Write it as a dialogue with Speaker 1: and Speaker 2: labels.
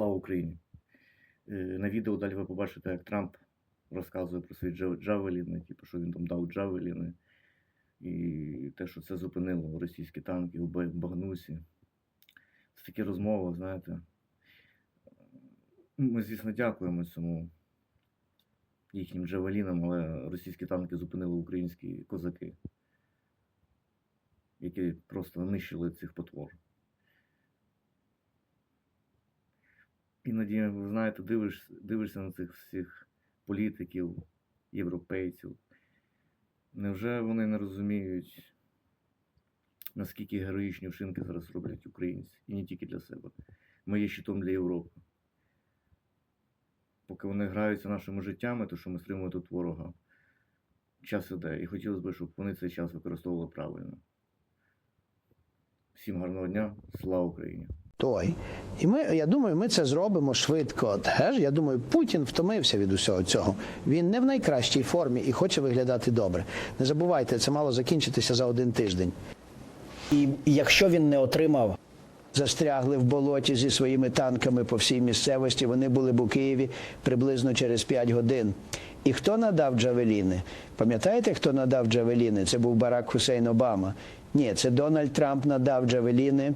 Speaker 1: Слава Україні! Е, На відео далі ви побачите, як Трамп розказує про свої джавеліни, типу, що він там дав джавеліни, і те, що це зупинило російські танки у Багнусі. Це такі розмови, знаєте. Ми, звісно, дякуємо цьому їхнім джавелінам, але російські танки зупинили українські козаки, які просто нищили цих потвор. Іноді, ви знаєте, дивиш, дивишся на цих всіх політиків, європейців. Невже вони не розуміють, наскільки героїчні вчинки зараз роблять українці? І не тільки для себе. Ми є щитом для Європи. Поки вони граються нашими життями, то що ми стримуємо тут ворога, час іде. І хотілося б, щоб вони цей час використовували правильно. Всім гарного дня, слава Україні!
Speaker 2: Той. І ми, я думаю, ми це зробимо швидко. Геш? Я думаю, Путін втомився від усього цього. Він не в найкращій формі і хоче виглядати добре. Не забувайте, це мало закінчитися за один тиждень. І якщо він не отримав. Застрягли в болоті зі своїми танками по всій місцевості. Вони були б у Києві приблизно через 5 годин. І хто надав Джавеліни? Пам'ятаєте, хто надав Джавеліни? Це був Барак Хусейн Обама. Ні, це Дональд Трамп надав Джавеліни